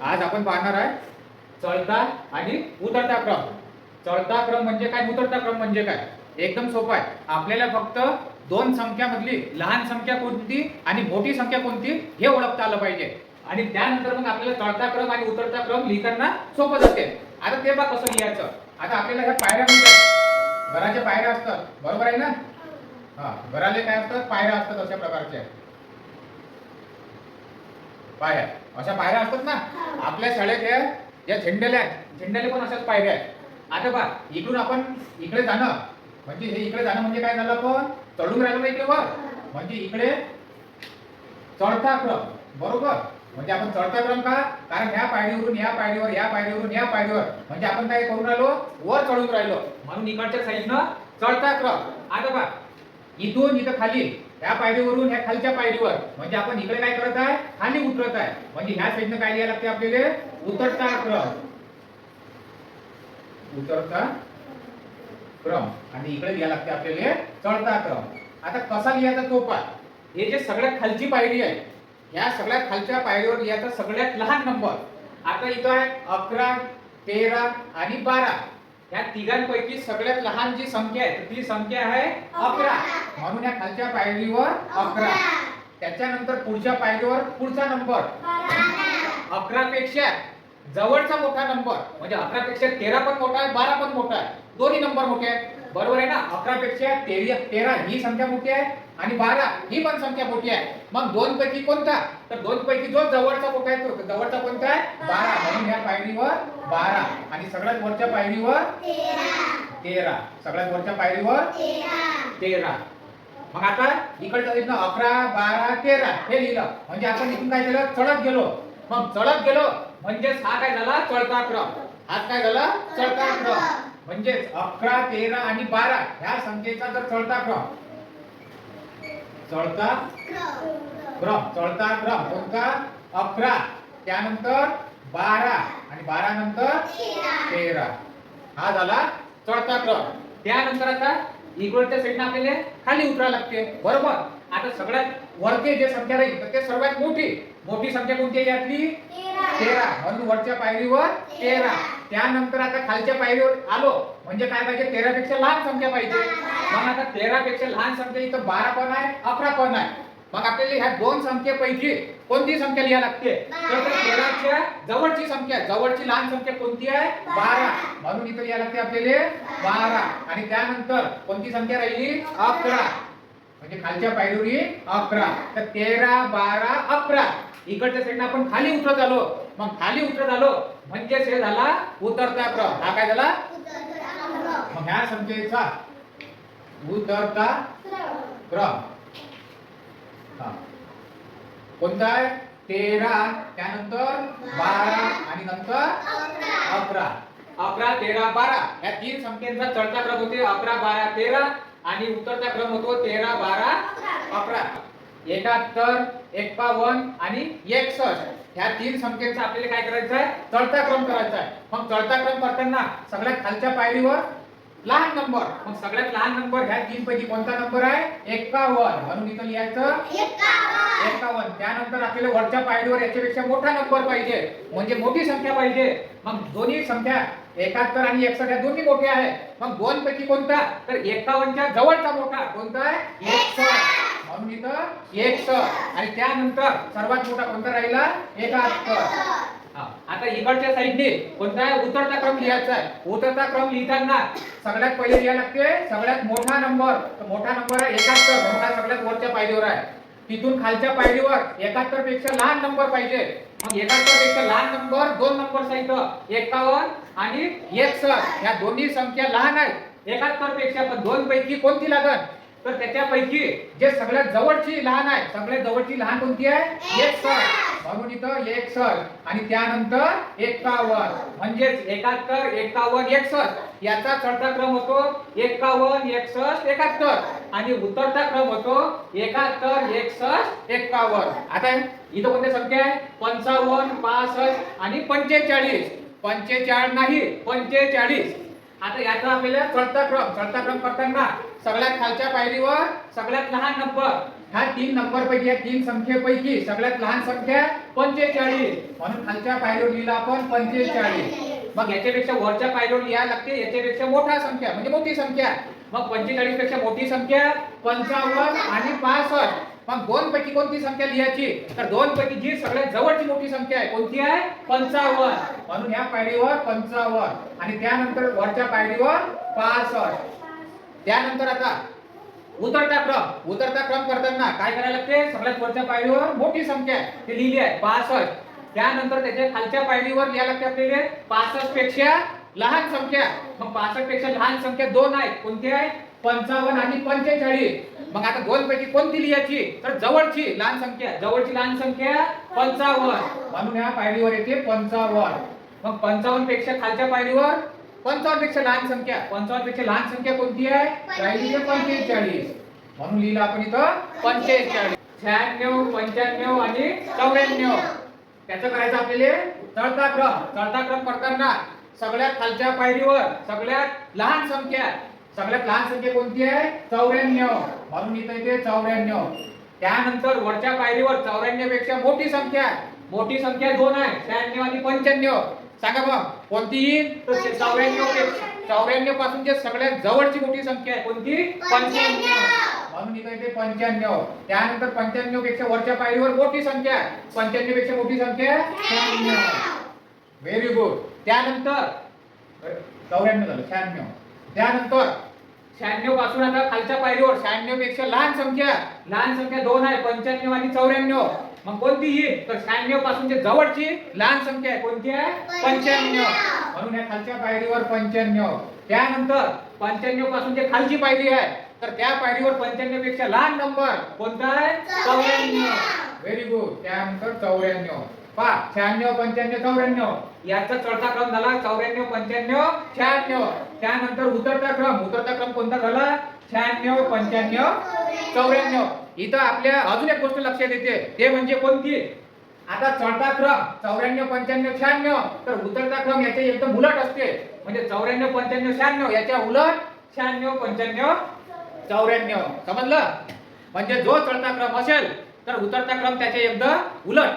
आज आपण पाहणार आहे चढता आणि उतरता क्रम. चढता क्रम म्हणजे काय? उतरता क्रम म्हणजे काय? एकदम सोपं आहे. आपल्याला फक्त दोन संख्यामधली लहान संख्या कोणती आणि मोठी संख्या कोणती हे ओळखता आलं पाहिजे. आणि त्यानंतर मग आपल्याला चढता क्रम आणि उतरता क्रम लिहिताना सोपं जाते. आता ते बा कसं लिहायचं. आता आपल्याला ह्या पायऱ्या म्हणतात घराच्या पायऱ्या असतात. बरोबर आहे ना? हा घराले काय असतात? पायऱ्या असतात अशा प्रकारच्या. पायऱ्या. अशा पायऱ्या असतात ना? आपल्या शाळेत या ज्या झेंडेल्या आहेत झेंडेले पण अशाच पायऱ्या आहेत. आता बा इकडून आपण इकडे जाणं. म्हणजे हे इकडे जाणं म्हणजे काय झालं आपण? चढून राहिलो ना इकडे वर? म्हणजे इकडे चढता क्रम. बरोबर? म्हणजे आपण चढता क्रम का? कारण ह्या पायरीवरून या पायरीवर या पायरीवरून या पायरीवर. म्हणजे आपण काय करून राहिलो? वर चढून राहिलो. म्हणून इकडच्या साईडनं चढता क्रम. आता बा इथून इथं खाली या पायरीवरून ह्या खालच्या पायरीवर. म्हणजे आपण इकडे काय करत आहे? खाली उतरत आहे. म्हणजे ह्या साईडनं काय लिहायला लागते आपल्याला? उतरता क्रम. उतरता क्रम. आणि इकडे लिहायला लागते आपल्याला चढता क्रम. आता कसा लिहायचा तो पाय हे जे सगळ्यात खालची पायरी आहे या सगळ्यात खालच्या पायरीवर लिहायचा सगळ्यात लहान नंबर आता इथं आहे अकरा तेरा आणि बारा. या तिघांपैकी सगळ्यात लहान जी संख्या आहे ती संख्या आहे अकरा. म्हणून या खालच्या पायरीवर अकरा. त्याच्यानंतर पुढच्या पायरीवर पुढचा नंबर. अकरा पेक्षा जवळचा मोठा नंबर. म्हणजे अकरा पेक्षा तेरा पण मोठा आहे बारा पण मोठा आहे. दोन्ही नंबर मोठे आहेत. बरोबर आहे ना? अकरा पेक्षा तेरा तेरा ही संख्या मोठी आहे आणि बारा ही पण संख्या मोठी आहे. मग दोन पैकी कोणता? तर दोन पैकी जो जवळचा मोठा आहे तो जवळचा कोणता आहे? बारा. म्हणून या पायरीवर बारा. आणि सगळ्यात वरच्या पायरीवर तेरा. सगळ्यात वरच्या पायरीवर तेरा. मग आता इकडच्या साईडनं अकरा बारा तेरा हे लिहिलं. म्हणजे आपण इथून काय केलं? चढत गेलो. मग चढत गेलो म्हणजेच हा काय झाला? चढता क्रम. हा काय झाला? चढता क्रम. म्हणजेच अकरा तेरा आणि बारा ह्या संख्येचा जर चढता क्रम. चढता क्रम. चढता क्रम. कोणता? अकरा. त्यानंतर बारा आणि बारा नंतर तेरा. हा झाला चढता क्रम. त्यानंतर आता इकडच्या साईडनं आपल्याला खाली उतरा लागते. बरोबर? आता सगळ्यात वरती जे संख्या राहील तर ते सर्वात मोठी. मोठी संख्या कोणती आहे यातली? तेरा. म्हणून वरच्या पायरीवर तेरा. त्यानंतर आता खालच्या पायरीवर आलो. म्हणजे काय पाहिजे? तेरा पेक्षा लहान संख्या पाहिजे. मग आता तेरा पेक्षा लहान संख्या इथं बारा पण आहे? अकरा पण आहे? मग आपल्याला ह्या दोन संख्येपैकी कोणती संख्या लिहायला लागते? तर तेराच्या जवळची संख्या जवळची लहान संख्या कोणती आहे? बारा. म्हणून इथं लिहायला लागते आपल्याला बारा. आणि त्यानंतर कोणती संख्या राहिली? अकरा. म्हणजे खालच्या पायरीवर अकरा. तर तेरा बारा अकरा. इकडच्या साईडला आपण खाली उतरत आलो. मग खाली उतरत आलो म्हणजेच हे झाला उतरता क्रम. हा काय झाला? मग ह्या संख्येचा उतरता क्रम. हा. कोणता आहे? तेरा त्यानंतर बारा आणि नंतर अकरा. अकरा तेरा बारा. या तीन संख्येचा चढता क्रम होते. अकरा बारा तेरा. आणि उतरता क्रम होतो तेरा बारा अकरा. एकाहत्तर एकावन्न आणि एकसष्ट. ह्या तीन संख्येचा आपल्याला काय करायचं आहे चढता क्रम करायचा आहे मग चढता क्रम करताना सगळ्यात खालच्या पायरीवर लहान नंबर. मग सगळ्यात लहान नंबर ह्या तीन पैकी कोणता नंबर आहे? एकावन्न. म्हणून इथं लिहायचं. एकावन्न. त्यानंतर आपल्याला वरच्या पायरीवर याच्यापेक्षा मोठा नंबर पाहिजे. म्हणजे मोठी संख्या पाहिजे. मग दोन्ही संख्या एकाहत्तर आणि एकसष्ट या दोन्ही मोठ्या आहेत. मग दोन पैकी कोणता? तर एकावन्नच्या जवळचा मोठा कोणता आहे? एकसष्ट. म्हणून इथं एकसष्ट. आणि त्यानंतर सर्वात मोठा कोणता राहिला? एकाहत्तर. आता इकडच्या साईडने कोणता आहे उतरता क्रम लिहायचा आहे. उतरता क्रम लिहिताना सगळ्यात पहिले लिहायला लागते सगळ्यात मोठा नंबर. मोठा नंबर आहे एकाहत्तर. म्हणून सगळ्यात वरच्या पायरीवर आहे. तिथून खालच्या पायरीवर एकाहत्तरपेक्षा लहान नंबर पाहिजे. मग एकाहत्तरपेक्षा लहान नंबर दोन नंबर साहित्य एकावन्न आणि एक सर या दोन्ही संख्या लहान आहेत. एकाहत्तरपेक्षा पण दोन पैकी कोणती लागत तर त्याच्यापैकी जे सगळ्यात जवळची लहान आहे सगळ्यात जवळची लहान कोणती आहे? एकसष्ट म्हणून इथं एकसष्ट आणि त्यानंतर एकावन्न. म्हणजेच एकाहत्तर एकावन्न एकसष्ट याचा चढता क्रम होतो एकावन्न एकसष्ट एकाहत्तर. आणि उतरता क्रम होतो एकाहत्तर एकसष्ट एकावन्न. आता इथं कोणत्या संख्या आहे? पंचावन्न पासष्ट आणि पंचेचाळीस. पंचेचाळीस नाही पंचेचाळीस. आता याचा आपल्याला चढता क्रम चढता क्रम करताना सगळ्यात खालच्या पायरीवर सगळ्यात लहान नंबर ह्या तीन नंबर पैकी या तीन संख्येपैकी सगळ्यात लहान संख्या पंचेचाळीस. म्हणून खालच्या पायरीवर लिहिला आपण पंचेचाळीस. मग याच्यापेक्षा वरच्या पायरीवर लिहायला लागते याच्यापेक्षा मोठा संख्या म्हणजे मोठी संख्या. मग पंचेचाळीसपेक्षा मोठी संख्या पंचावन्न आणि पासष्ट. मग दोन पैकी कोणती संख्या लिहायची? तर दोन पैकी जी सगळ्यात जवळची मोठी संख्या आहे कोणती आहे? पंचावन्न. म्हणून या पायरीवर पंचावन्न आणि त्यानंतर वरच्या पायरीवर पासष्ट. त्यानंतर आता उतरता क्रम उतरता क्रम करताना काय करायला लागते? सगळ्यात वरच्या पायरीवर मोठी संख्या आहे. ती लिहिली आहे पासष्ट त्यानंतर त्याच्या खालच्या पायरीवर लिहायला लागते आपल्याला पासष्टपेक्षा लहान संख्या. मग पासष्टपेक्षा लहान संख्या दोन आहेत कोणती आहे? पंचावन्न आणि पंचेचाळीस. मग आता दोन पैकी कोणती लिहायची? तर जवळची लहान संख्या. जवळची लहान संख्या पंचावन्न. म्हणून या पायरीवर येते पंचावन्न. मग पंचावन्नपेक्षा खालच्या पायरीवर पंचावन्नपेक्षा लहान संख्या. पंचावन्नपेक्षा लहान संख्या कोणती आहे? राहिली पंचेचाळीस. म्हणून लिहिलं आपण इथं पंचेचाळीस. शहाण्णव पंच्याण्णव आणि चौऱ्याण्णव. त्याचं करायचं आपल्याला चढता क्रम. चढता क्रम करताना सगळ्यात खालच्या पायरीवर सगळ्यात लहान संख्या. सगळ्यात लहान संख्या कोणती आहे? चौऱ्याण्णव. म्हणून इथं इथे चौऱ्याण्णव. त्यानंतर वरच्या पायरीवर चौऱ्याण्णवपेक्षा मोठी संख्या. मोठी संख्या दोन आहे. शहाण्णव आणि पंच्याण्णव. सांगा मग कोणती? चौऱ्याण्णव चौऱ्याण्णवपासून जे सगळ्यात जवळची मोठी संख्या आहे कोणती? पंच्याण्णव. म्हणून इथं येते पंच्याण्णव. त्यानंतर पंच्याण्णवपेक्षा वरच्या पायरीवर मोठी संख्या आहे. पंच्याण्णवपेक्षा मोठी संख्या शहाण्णव व्हेरी गुड त्यानंतर चौऱ्याण्णव झालं शहाण्णव. त्यानंतर शहाण्णवपासून आता खालच्या पायरीवर शहाण्णवपेक्षा लहान संख्या. लहान संख्या दोन आहे पंच्याण्णव आणि चौऱ्याण्णव. मग कोणती येईल तर शहाण्णवपासून जे जवळची लहान संख्या आहे कोणती आहे? पंच्याण्णव. म्हणून या खालच्या पायरीवर पंच्याण्णव. त्यानंतर पंच्याण्णवपासून जे खालची पायरी आहे तर त्या पायरीवर पंच्याण्णवपेक्षा लहान नंबर कोणता आहे? चौऱ्याण्णव. व्हेरी गुड त्यानंतर चौऱ्याण्णव. पहा शहाण्णव पंच्याण्णव चौऱ्याण्णव. याचा चढता क्रम झाला. चौऱ्याण्णव पंच्याण्णव शहाण्णव. त्यानंतर उतरता क्रम. उतरता क्रम कोणता झाला? शहाण्णव पंच्याण्णव चौऱ्याण्णव. इथं आपल्या अजून एक गोष्ट लक्षात येते. ते म्हणजे कोणती? आता चढता क्रम चौऱ्याण्णव पंच्याण्णव शहाण्णव. तर उतरता क्रम याच्या एकदम उलट असते. म्हणजे चौऱ्याण्णव पंच्याण्णव शहाण्णव याच्या उलट शहाण्णव पंच्याण्णव चौऱ्याण्णव. समजलं? म्हणजे जो चढता क्रम असेल तर उतरता क्रम त्याच्या एकदम उलट.